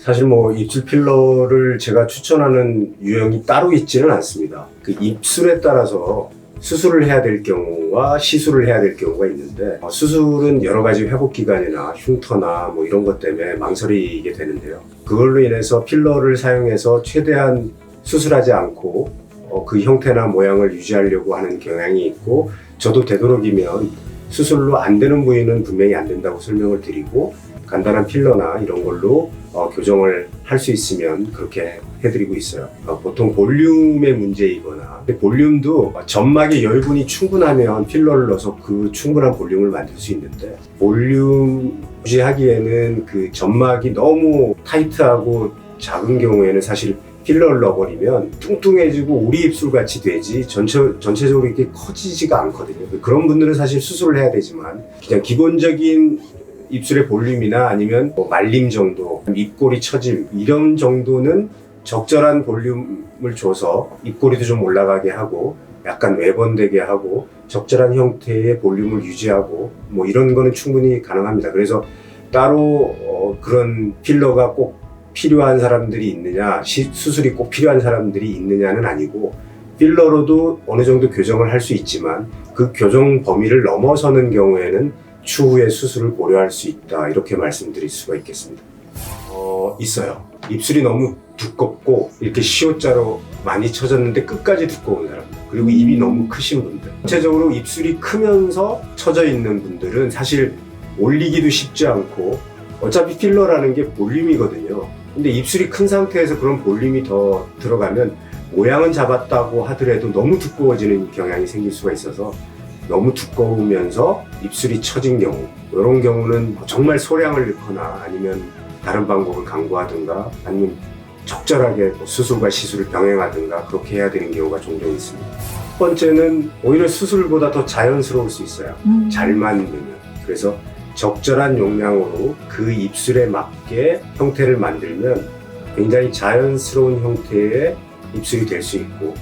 사실 뭐 입술 필러를 제가 추천하는 유형이 따로 있지는 않습니다. 그 입술에 따라서 수술을 해야 될 경우와 시술을 해야 될 경우가 있는데 어, 수술은 여러 가지 회복 기간이나 흉터나 뭐 이런 것 때문에 망설이게 되는데요. 그걸로 인해서 필러를 사용해서 최대한 수술하지 않고 어, 그 형태나 모양을 유지하려고 하는 경향이 있고 저도 되도록이면 수술로 안 되는 부위는 분명히 안 된다고 설명을 드리고 간단한 필러나 이런 걸로 어, 교정을 할 수 있으면 그렇게 해드리고 있어요. 어, 보통 볼륨의 문제이거나 볼륨도 점막의 열분이 충분하면 필러를 넣어서 그 충분한 볼륨을 만들 수 있는데 볼륨 유지하기에는 그 점막이 너무 타이트하고 작은 경우에는 사실 필러를 넣어버리면 뚱뚱해지고 우리 입술 같이 되지 전체, 전체적으로 이렇게 커지지가 않거든요. 그런 분들은 사실 수술을 해야 되지만 그냥 기본적인 입술의 볼륨이나 아니면 뭐 말림 정도, 입꼬리 처짐 이런 정도는 적절한 볼륨을 줘서 입꼬리도 좀 올라가게 하고 약간 외번되게 하고 적절한 형태의 볼륨을 유지하고 뭐 이런 거는 충분히 가능합니다. 그래서 따로 어, 그런 필러가 꼭 필요한 사람들이 있느냐, 시- 수술이 꼭 필요한 사람들이 있느냐는 아니고 필러로도 어느 정도 교정을 할 수 있지만 그 교정 범위를 넘어서는 경우에는 추후에 수술을 고려할 수 있다 이렇게 말씀드릴 수가 있겠습니다. 어, 있어요. 입술이 너무 두껍고 이렇게 시옷자로 많이 쳐졌는데 끝까지 두꺼운 사람 그리고 입이 너무 크신 분들 전체적으로 입술이 크면서 처져 있는 분들은 사실 올리기도 쉽지 않고 어차피 필러라는 게 볼륨이거든요. 근데 입술이 큰 상태에서 그런 볼륨이 더 들어가면 모양은 잡았다고 하더라도 너무 두꺼워지는 경향이 생길 수가 있어서 너무 두꺼우면서 입술이 처진 경우 이런 경우는 정말 소량을 넣거나 아니면 다른 방법을 강구하든가 아니면 적절하게 뭐 수술과 시술을 병행하든가 그렇게 해야 되는 경우가 종종 있습니다. 첫 번째는 오히려 수술보다 더 자연스러울 수 있어요. 음. 잘만 넣으면. 그래서 적절한 용량으로 그 입술에 맞게 형태를 만들면 굉장히 자연스러운 형태의 입술이 될 수 있고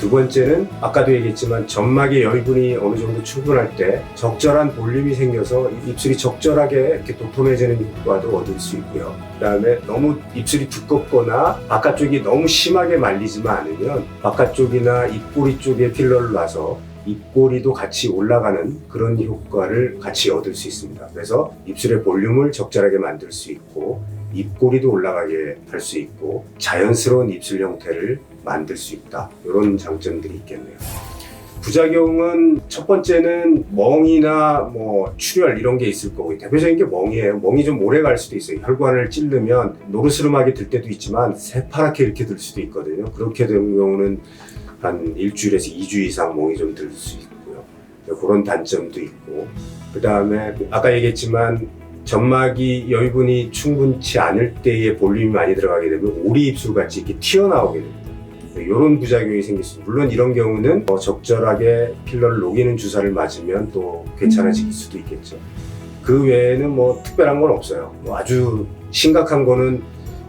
두 번째는 아까도 얘기했지만 점막의 열분이 어느 정도 충분할 때 적절한 볼륨이 생겨서 입술이 적절하게 이렇게 도톰해지는 효과도 얻을 수 있고요. 그다음에 너무 입술이 두껍거나 바깥쪽이 너무 심하게 말리지만 않으면 바깥쪽이나 입꼬리 쪽에 필러를 놔서 입꼬리도 같이 올라가는 그런 효과를 같이 얻을 수 있습니다. 그래서 입술의 볼륨을 적절하게 만들 수 있고 입꼬리도 올라가게 할 수 있고 자연스러운 입술 형태를 만들 수 있다. 이런 장점들이 있겠네요. 부작용은 첫 번째는 멍이나 뭐 출혈 이런 게 있을 거고 대표적인 게 멍이에요. 멍이 좀 오래 갈 수도 있어요. 혈관을 찌르면 노르스름하게 들 때도 있지만 새파랗게 이렇게 들 수도 있거든요. 그렇게 되는 경우는 한 일주일에서 2주 이상 멍이 좀 들 수 있고요. 그런 단점도 있고 그 다음에 아까 얘기했지만 점막이 여유분이 충분치 않을 때에 볼륨이 많이 들어가게 되면 오리 입술 같이 이렇게 튀어나오게 됩니다. 이런 부작용이 생길 수 있습니다. 물론 이런 경우는 어, 적절하게 필러를 녹이는 주사를 맞으면 또 괜찮아질 수도 있겠죠. 그 외에는 뭐 특별한 건 없어요. 뭐 아주 심각한 거는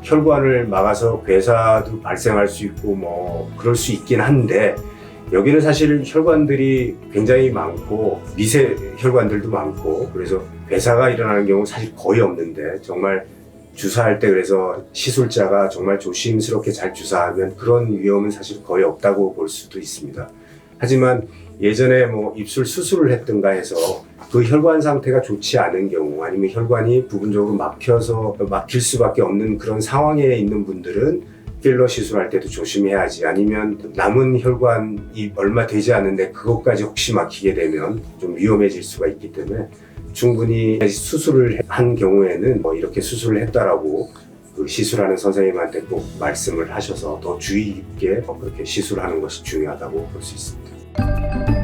혈관을 막아서 괴사도 발생할 수 있고 뭐 그럴 수 있긴 한데 여기는 사실 혈관들이 굉장히 많고 미세 혈관들도 많고 그래서 괴사가 일어나는 경우 사실 거의 없는데 정말 주사할 때 그래서 시술자가 정말 조심스럽게 잘 주사하면 그런 위험은 사실 거의 없다고 볼 수도 있습니다. 하지만 예전에 뭐 입술 수술을 했든가 해서 그 혈관 상태가 좋지 않은 경우 아니면 혈관이 부분적으로 막혀서 막힐 수밖에 없는 그런 상황에 있는 분들은 필러 시술할 때도 조심해야지 아니면 남은 혈관이 얼마 되지 않은데 그것까지 혹시 막히게 되면 좀 위험해질 수가 있기 때문에 충분히 수술을 한 경우에는 뭐 이렇게 수술을 했다라고 그 시술하는 선생님한테 꼭 말씀을 하셔서 더 주의 깊게 그렇게 시술하는 것이 중요하다고 볼 수 있습니다.